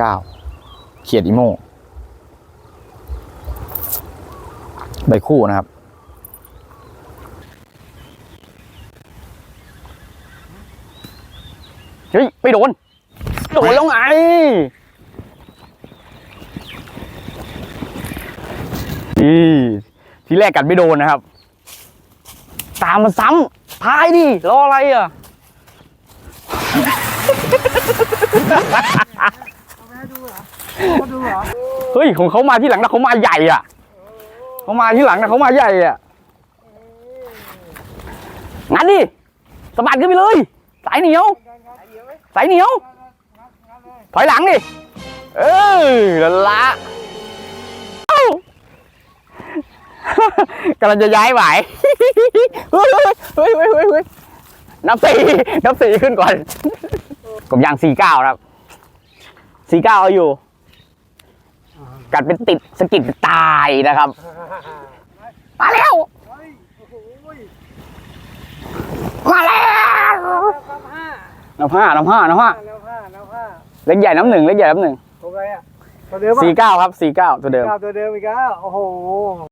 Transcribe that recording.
เก้าเขียดอีโมใบคู่นะครับ เฮ้ย ไม่โดน โดนแล้วไงนี่ทีแรกกัดไม่โดนนะครับ ตามมาซ้ำพายดิรออะไรอะ มาดูเหรอเฮ้ยของเขามาที่หลังนะเขามาใหญ่อะเขามาที่หลังนะเขามาใหญ่อะงั้นดิสะบัดขึ้นไปเลย สายเหนียว สายเหนียว ถอยหลังดิ เออละละเอ้ากำลังจะย้ายไหวเฮ้ยเฮ้ยเฮ้ยเฮ้ยนับสี่นับสี่ขึ้นก่อนผมยางสี่เก้าครับสี่เก้าเอาอยู่ กัดเป็นติดสะกิดตายนะครับ มาแล้วเฮ้ยโอ้โหมาแล้วแล้วห้าน้ำห้าน้ำห้าน้ำห้าแล้วห้าแล้วห้าเล็กใหญ่น้ำหนึ่งเล็กใหญ่น้ำหนึ่งตัวอะไรอะตัวเดิมป่ะสี่เก้าครับสี่เก้าตัวเดิมเก้าตัวเดิมอีกแล้วโอ้โห